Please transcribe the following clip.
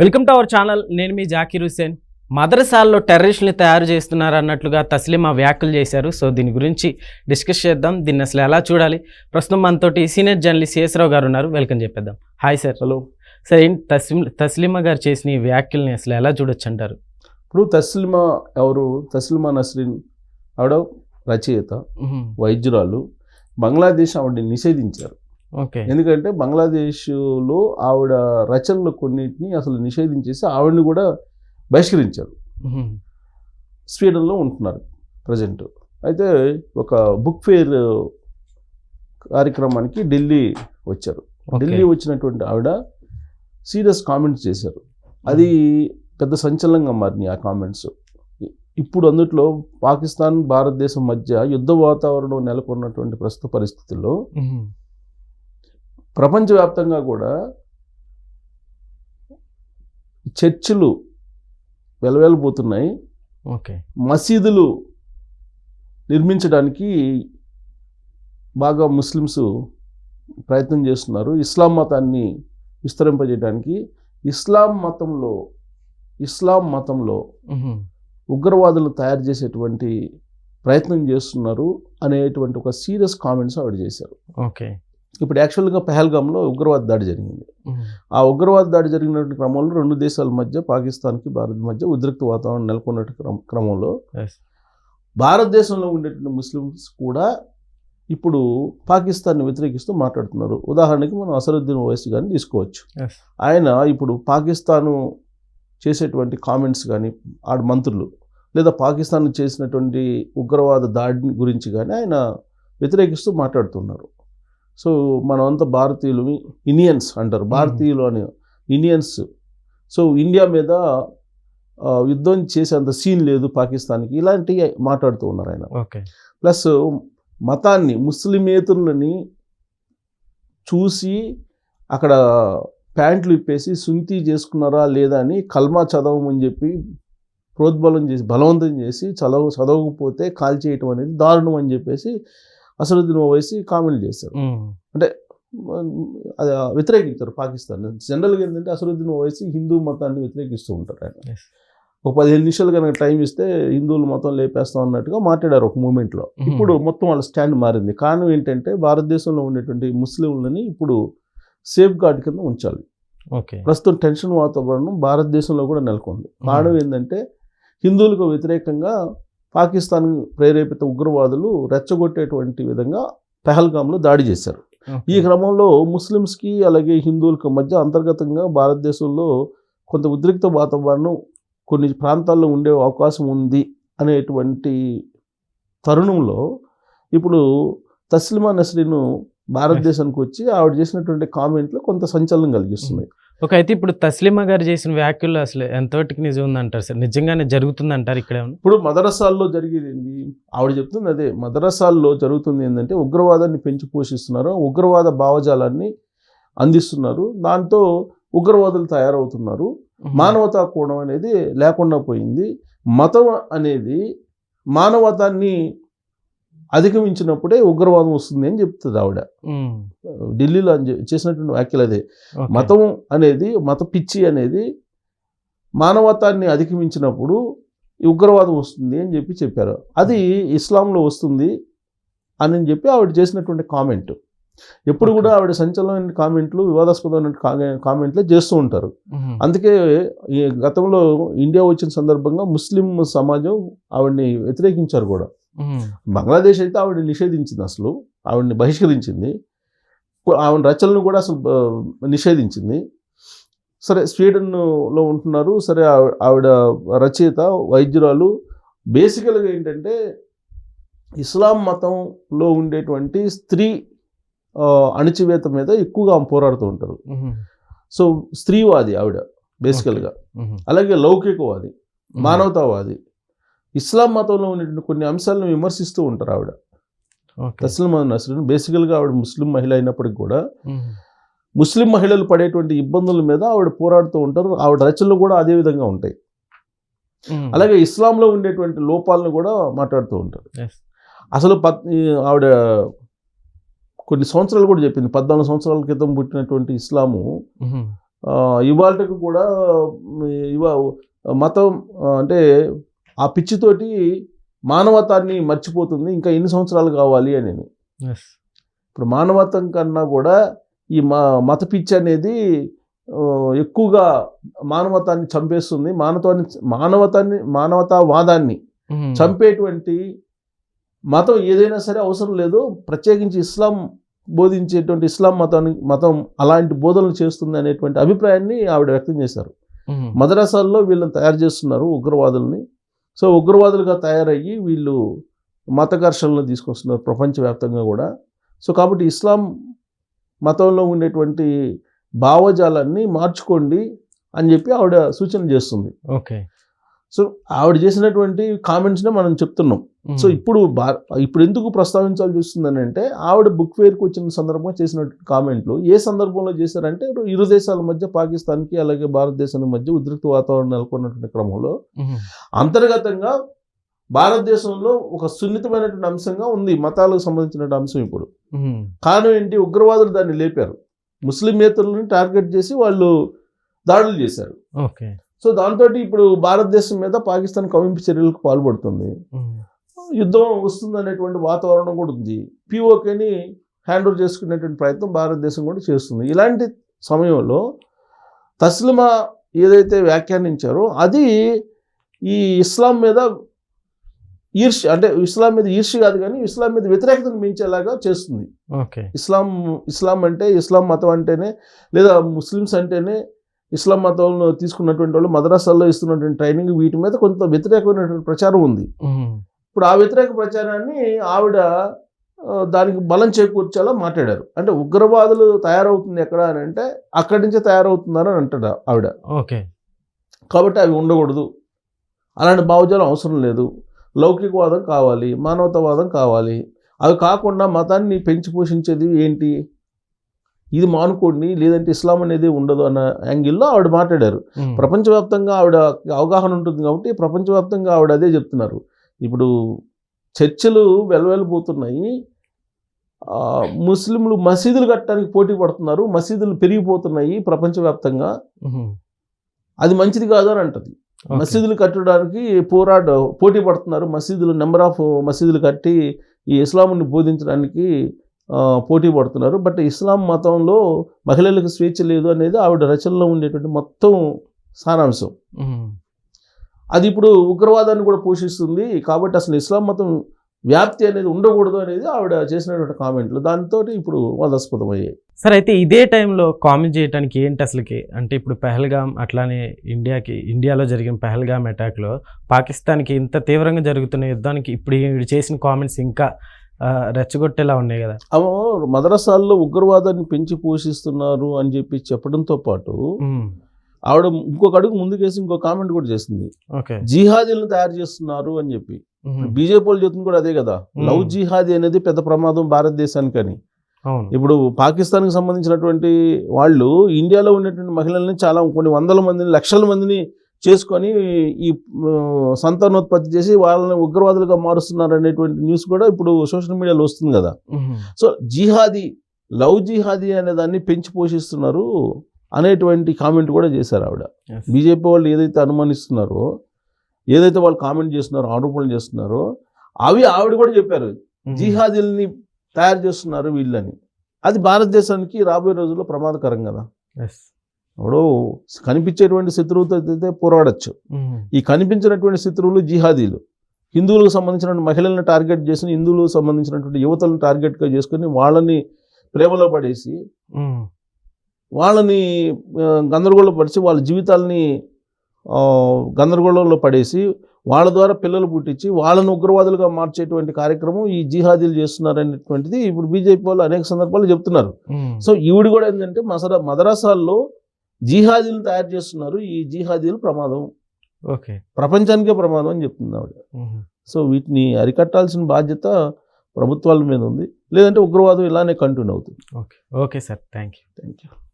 Welcome to our channel. నేను మీ జాకీర్ హుసేన్ మదరసాల్లో టెర్రరిస్టులు తయారు చేస్తున్నారు అన్నట్లుగా తస్లీమా వ్యాఖ్యలు చేశారు. సో దీని గురించి డిస్కస్ చేద్దాం. దీన్ని అసలు ఎలా చూడాలి? ప్రస్తుతం మనతోటి సీనియర్ జర్నలిస్ట్ శేషరావు గారు ఉన్నారు. వెల్కమ్ చెప్పేద్దాం. Hi sir. హలో. సార్ ఏంటి తస్లీం తస్లీమా గారు చేసిన ఈ వ్యాఖ్యల్ని అసలు ఎలా చూడొచ్చు అంటారు ఇప్పుడు తస్లిమా ఎవరు? తస్లిమా నస్రీన్ ఆవిడ రచయిత వైద్యురాలు. బంగ్లాదేశ్ ఆవిడని నిషేధించారు. ఓకే. ఎందుకంటే బంగ్లాదేశ్లో ఆవిడ రచనలు కొన్నిటిని అసలు నిషేధించేసి ఆవిడని కూడా బహిష్కరించారు. స్వీడన్లో ఉంటున్నారు ప్రజెంట్. అయితే ఒక బుక్ ఫేర్ కార్యక్రమానికి ఢిల్లీ వచ్చారు. ఢిల్లీ వచ్చినటువంటి ఆవిడ సీరియస్ కామెంట్స్ చేశారు. అది పెద్ద సంచలనంగా మారినాయి ఆ కామెంట్స్. ఇప్పుడు అందుట్లో పాకిస్తాన్ భారతదేశం మధ్య యుద్ధ వాతావరణం నెలకొన్నటువంటి ప్రస్తుత పరిస్థితుల్లో ప్రపంచవ్యాప్తంగా కూడా చర్చిలు వెలవెలబోతున్నాయి. ఓకే. మసీదులు నిర్మించడానికి బాగా ముస్లిమ్స్ ప్రయత్నం చేస్తున్నారు. ఇస్లాం మతాన్ని విస్తరింపజేయడానికి. ఇస్లాం మతంలో ఇస్లాం మతంలో ఉగ్రవాదులు తయారు చేసేటువంటి ప్రయత్నం చేస్తున్నారు అనేటువంటి ఒక సీరియస్ కామెంట్స్ ఆవిడ చేశారు. ఓకే. ఇప్పుడు యాక్చువల్గా పెహల్గాంలో ఉగ్రవాద దాడి జరిగింది. ఆ ఉగ్రవాద దాడి జరిగినటువంటి క్రమంలో రెండు దేశాల మధ్య పాకిస్తాన్కి భారత్ మధ్య ఉద్రిక్త వాతావరణం నెలకొన్నట్టు క్రమ- క్రమంలో. భారతదేశంలో ఉండేటువంటి ముస్లిమ్స్ కూడా ఇప్పుడు పాకిస్తాన్ని వ్యతిరేకిస్తూ మాట్లాడుతున్నారు. ఉదాహరణకి మనం అసరుద్దీన్ ఓవైసీ గారిని తీసుకోవచ్చు. ఆయన ఇప్పుడు పాకిస్తాను చేసేటువంటి కామెంట్స్ కానీ ఆడ మంత్రులు లేదా పాకిస్తాన్ చేసినటువంటి ఉగ్రవాద దాడి గురించి కానీ ఆయన వ్యతిరేకిస్తూ మాట్లాడుతున్నారు. సో మనమంతా భారతీయులు ఇండియన్స్ అంటారు. భారతీయులు అని ఇండియన్స్ సో ఇండియా మీద యుద్ధం చేసేంత సీన్ లేదు పాకిస్తాన్కి. ఇలాంటివి మాట్లాడుతూ ఉన్నారు ఆయన. ఓకే. ప్లస్ మతాన్ని ముస్లిమేతరులని చూసి అక్కడ ప్యాంట్లు ఇప్పేసి సుంతి చేసుకున్నారా లేదా అని కల్మా చదవమని చెప్పి ప్రోద్బలం చేసి బలవంతం చేసి చదవ చదవకపోతే కాల్ చేయటం అనేది దారుణం అని చెప్పేసి అసలుద్దీన్ ఓవైసీ కామెంట్ చేశారు అది వ్యతిరేకించారు పాకిస్తాన్ జనరల్గా ఏంటంటే అసలుద్దీన్ ఓవైసీ హిందూ మతాన్ని వ్యతిరేకిస్తూ ఉంటారు ఆయన. ఒక పదిహేను నిమిషాలు కనుక టైం ఇస్తే హిందువులు మొత్తం లేపేస్తాం అన్నట్టుగా మాట్లాడారు ఒక మూమెంట్లో. ఇప్పుడు మొత్తం వాళ్ళ స్టాండ్ మారింది. కారణం ఏంటంటే భారతదేశంలో ఉండేటువంటి ముస్లింలని ఇప్పుడు సేఫ్ గార్డ్ కింద ఉంచాలి. ఓకే. ప్రస్తుతం టెన్షన్ వాతావరణం భారతదేశంలో కూడా నెలకొంది. కారణం ఏంటంటే హిందువులకు వ్యతిరేకంగా పాకిస్తాన్ ప్రేరేపిత ఉగ్రవాదులు రెచ్చగొట్టేటువంటి విధంగా పెహల్గాంలో దాడి చేశారు. ఈ క్రమంలో ముస్లిమ్స్కి అలాగే హిందువులకు మధ్య అంతర్గతంగా భారతదేశంలో కొంత ఉద్రిక్త వాతావరణం కొన్ని ప్రాంతాల్లో ఉండే అవకాశం ఉంది అనేటువంటి తరుణంలో ఇప్పుడు తస్లిమా నస్రీను భారతదేశానికి వచ్చి ఆవిడ చేసినటువంటి కామెంట్లు కొంత సంచలనం కలిగిస్తున్నాయి. ఓకే అయితే ఇప్పుడు తస్లీమా గారు చేసిన వ్యాఖ్యలు అసలు ఎంతవరకు నిజం ఉందంటారు సార్? నిజంగానే జరుగుతుంది అంటారు ఇక్కడ? ఇప్పుడు మదరసాల్లో జరిగేది ఏంది ఆవిడ చెప్తుంది అదే మదరసాల్లో జరుగుతుంది ఏంటంటే ఉగ్రవాదాన్ని పెంచి పోషిస్తున్నారు ఉగ్రవాద భావజాలాన్ని అందిస్తున్నారు దాంతో ఉగ్రవాదులు తయారవుతున్నారు. మానవతా కోణం అనేది లేకుండా పోయింది. మతం అనేది మానవతాన్ని అధిగమించినప్పుడే ఉగ్రవాదం వస్తుంది అని చెప్తుంది ఆవిడ. ఢిల్లీలో చేసినటువంటి వ్యాఖ్యలు అదే. మతం అనేది మత పిచ్చి అనేది మానవతాన్ని అధిగమించినప్పుడు ఉగ్రవాదం వస్తుంది అని చెప్పి చెప్పారు అది ఇస్లాంలో వస్తుంది అని చెప్పి ఆవిడ చేసినటువంటి కామెంట్ ఎప్పుడు కూడా ఆవిడ సంచలనమైన కామెంట్లు వివాదాస్పదమైన కామెంట్లే చేస్తూ ఉంటారు. అందుకే గతంలో ఇండియా వచ్చిన సందర్భంగా ముస్లిం సమాజం ఆవిడని వ్యతిరేకించారు కూడా. బంగ్లాదేశ్ అయితే ఆవిడ నిషేధించింది అసలు. ఆవిడని బహిష్కరించింది. ఆవిడ రచనలు కూడా అసలు నిషేధించింది. సరే స్వీడన్లో ఉంటున్నారు. సరే ఆవి- ఆవిడ రచయిత వైద్యురాలు. బేసికల్గా ఏంటంటే ఇస్లాం మతంలో ఉండేటువంటి స్త్రీ అణచివేత మీద ఎక్కువగా ఆమె పోరాడుతూ ఉంటారు. సో స్త్రీవాది ఆవిడ బేసికల్గా. అలాగే లౌకికవాది. మానవతావాది. ఇస్లాం మతంలో ఉన్నటువంటి కొన్ని అంశాలను విమర్శిస్తూ ఉంటారు ఆవిడ. తస్లిమా నస్రీన్ బేసికల్గా ఆవిడ ముస్లిం మహిళ అయినప్పటికీ కూడా. ముస్లిం మహిళలు పడేటువంటి ఇబ్బందుల మీద ఆవిడ పోరాడుతూ ఉంటారు ఆవిడ రచనలు కూడా అదే విధంగా ఉంటాయి. అలాగే ఇస్లాంలో ఉండేటువంటి లోపాలను కూడా మాట్లాడుతూ ఉంటారు. అసలు పద్ ఆవిడ కొన్ని సంవత్సరాలు కూడా చెప్పింది పద్నాలుగు సంవత్సరాల క్రితం పుట్టినటువంటి ఇస్లాము. ఇవాళకు కూడా ఇవ మతం అంటే ఆ పిచ్చితోటి మానవతాన్ని మర్చిపోతుంది ఇంకా ఎన్ని సంవత్సరాలు కావాలి అని ఎస్ ఇప్పుడు మానవతం కన్నా కూడా ఈ మా మత పిచ్చి అనేది ఎక్కువగా మానవతాన్ని చంపేస్తుంది. మానవతాన్ని మానవతాన్ని మానవతావాదాన్ని చంపేటువంటి మతం ఏదైనా సరే అవసరం లేదు. ప్రత్యేకించి ఇస్లాం బోధించేటువంటి ఇస్లాం మతాన్ని మతం అలాంటి బోధనలు చేస్తుంది అనేటువంటి అభిప్రాయాన్ని ఆవిడ వ్యక్తం చేశారు. మద్రసాల్లో వీళ్ళని తయారు చేస్తున్నారు ఉగ్రవాదుల్ని. సో ఉగ్రవాదులుగా తయారయ్యి వీళ్ళు మత ఘర్షణలు తీసుకొస్తున్నారు ప్రపంచవ్యాప్తంగా కూడా. సో కాబట్టి ఇస్లాం మతంలో ఉండేటువంటి భావజాలాన్ని మార్చుకోండి అని చెప్పి ఆవిడ సూచన చేస్తుంది. ఓకే. సో ఆవిడ చేసినటువంటి కామెంట్స్నే మనం చెప్తున్నాం. సో ఇప్పుడు బా ఇప్పుడు ఎందుకు ప్రస్తావించాల్సి వస్తుందని అంటే ఆవిడ బుక్ ఫేర్కి వచ్చిన సందర్భంగా చేసినటువంటి కామెంట్లు ఏ సందర్భంలో చేశారంటే ఇరు దేశాల మధ్య పాకిస్తాన్కి అలాగే భారతదేశానికి మధ్య ఉద్రిక్త వాతావరణం నెలకొన్నటువంటి క్రమంలో అంతర్గతంగా భారతదేశంలో ఒక సున్నితమైనటువంటి అంశంగా ఉంది. మతాలకు సంబంధించిన అంశం ఇప్పుడు. కారణం ఏంటి? ఉగ్రవాదులు దాన్ని లేపారు. ముస్లిమేతరులను టార్గెట్ చేసి వాళ్ళు దాడులు చేశారు. ఓకే. సో దాంతో ఇప్పుడు భారతదేశం మీద పాకిస్తాన్ కవింపు చర్యలకు పాల్పడుతుంది. యుద్ధం వస్తుంది అనేటువంటి వాతావరణం కూడా ఉంది. పిఓకేని హ్యాండ్ ఓవర్ చేసుకునేటువంటి ప్రయత్నం భారతదేశం కూడా చేస్తుంది. ఇలాంటి సమయంలో తస్లిమా ఏదైతే వ్యాఖ్యానించారో అది ఈ ఇస్లాం మీద ఈర్ష్య అంటే ఇస్లాం మీద ఈర్ష్య కాదు కానీ ఇస్లాం మీద వ్యతిరేకతను మించేలాగా చేస్తుంది. ఇస్లాం ఇస్లాం అంటే ఇస్లాం మతం అంటేనే లేదా ముస్లిమ్స్ అంటేనే ఇస్లాం మతంలో తీసుకున్నటువంటి వాళ్ళు మద్రాసాల్లో ఇస్తున్నటువంటి ట్రైనింగ్ వీటి మీద కొంత వ్యతిరేకమైనటువంటి ప్రచారం ఉంది. ఇప్పుడు ఆ వ్యతిరేక ప్రచారాన్ని ఆవిడ దానికి బలం చేకూర్చేలా మాట్లాడారు. అంటే ఉగ్రవాదులు తయారవుతుంది ఎక్కడ అని అంటే అక్కడి నుంచే తయారవుతున్నారని అంటాడు ఆవిడ. ఓకే. కాబట్టి అవి ఉండకూడదు. అలాంటి భావజాలం అవసరం లేదు. లౌకికవాదం కావాలి మానవతావాదం కావాలి. అవి కాకుండా మతాన్ని పెంచి పోషించేది ఏంటి? ఇది మానుకోండి లేదంటే ఇస్లాం అనేది ఉండదు అన్న యాంగిల్లో ఆవిడ మాట్లాడారు. ప్రపంచవ్యాప్తంగా ఆవిడ అవగాహన ఉంటుంది కాబట్టి ప్రపంచవ్యాప్తంగా ఆవిడ అదే చెప్తున్నారు. ఇప్పుడు చర్చలు వెలవెలబోతున్నాయి. ముస్లింలు మసీదులు కట్టడానికి పోటీ పడుతున్నారు. మసీదులు పెరిగిపోతున్నాయి ప్రపంచవ్యాప్తంగా. అది మంచిది కాదు అని అంటది. మసీదులు కట్టడానికి పోరాట పోటీ పడుతున్నారు. మసీదులు నెంబర్ ఆఫ్ మసీదులు కట్టి ఈ ఇస్లాంని బోధించడానికి పోటీ పడుతున్నారు. బట్ ఇస్లాం మతంలో మహిళలకు స్వేచ్ఛ లేదు అనేది ఆవిడ రచనలో ఉండేటువంటి మొత్తం సారాంశం. అది ఇప్పుడు ఉగ్రవాదాన్ని కూడా పోషిస్తుంది. కాబట్టి అసలు ఇస్లాం మతం వ్యాప్తి అనేది ఉండకూడదు అనేది ఆవిడ చేసినటువంటి కామెంట్లు. దాంతో ఇప్పుడు వాదాస్పదం అయ్యాయి సరే అయితే ఇదే టైంలో కామెంట్ చేయడానికి ఏంటి అసలుకి? అంటే ఇప్పుడు పెహల్గామ్ అట్లానే ఇండియాకి ఇండియాలో జరిగిన పెహల్గామ్ అటాక్లో పాకిస్తాన్కి ఇంత తీవ్రంగా జరుగుతున్న యుద్ధానికి ఇప్పుడు చేసిన కామెంట్స్ ఇంకా రెచ్చగొట్టేలా ఉన్నాయి కదా. అవ మదరసాల్లో ఉగ్రవాదాన్ని పెంచి పోషిస్తున్నారు అని చెప్పి చెప్పడంతో పాటు ఆవిడ ఇంకొక అడుగు ముందుకేసి ఇంకో కామెంట్ కూడా చేసింది. జిహాదీలను తయారు చేస్తున్నారు అని చెప్పి. బీజేపీ వాళ్ళు చెప్తుంది కూడా అదే కదా. లవ్ జిహాదీ అనేది పెద్ద ప్రమాదం భారతదేశానికి అని ఇప్పుడు పాకిస్తాన్కి సంబంధించినటువంటి వాళ్ళు ఇండియాలో ఉన్నటువంటి మహిళల్ని చాలా కొన్ని వందల మందిని లక్షల మందిని చేసుకొని ఈ సంతానోత్పత్తి చేసి వాళ్ళని ఉగ్రవాదులుగా మారుస్తున్నారు అనేటువంటి న్యూస్ కూడా ఇప్పుడు సోషల్ మీడియాలో వస్తుంది కదా. సో జిహాదీ లవ్ జిహాదీ అనే దాన్ని పెంచి పోషిస్తున్నారు అనేటువంటి కామెంట్ కూడా చేశారు ఆవిడ. బీజేపీ వాళ్ళు ఏదైతే అనుమానిస్తున్నారో ఏదైతే వాళ్ళు కామెంట్ చేస్తున్నారో ఆరోపణలు చేస్తున్నారో అవి ఆవిడ కూడా చెప్పారు. జిహాదీల్ని తయారు చేస్తున్నారు వీళ్ళని. అది భారతదేశానికి రాబోయే రోజుల్లో ప్రమాదకరం కదా. ఇప్పుడు కనిపించేటువంటి శత్రువుతో అయితే పోరాడచ్చు. ఈ కనిపించినటువంటి శత్రువులు జిహాదీలు. హిందువులకు సంబంధించినటువంటి మహిళలను టార్గెట్ చేసి హిందువులకు సంబంధించినటువంటి యువతలను టార్గెట్గా చేసుకొని వాళ్ళని ప్రేమలో పడేసి వాళ్ళని గందరగోళపరిచి వాళ్ళ జీవితాలని గందరగోళంలో పడేసి వాళ్ళ ద్వారా పిల్లలు పుట్టించి వాళ్ళని ఉగ్రవాదులుగా మార్చేటువంటి కార్యక్రమం ఈ జిహాదీలు చేస్తున్నారు అనేటువంటిది ఇప్పుడు బీజేపీ వాళ్ళు అనేక సందర్భాలు చెప్తున్నారు. సో ఈవిడ కూడా ఏంటంటే మసరా మదరసాల్లో జిహాదీలు తయారు చేస్తున్నారు. ఈ జిహాదీలు ప్రమాదం. ఓకే. ప్రపంచానికే ప్రమాదం అని చెప్తుంది ఆవిడ. సో వీటిని అరికట్టాల్సిన బాధ్యత ప్రభుత్వాల మీద ఉంది. లేదంటే ఉగ్రవాదం ఇలానే కంటిన్యూ అవుతుంది. Okay. Okay sir. Thank you thank you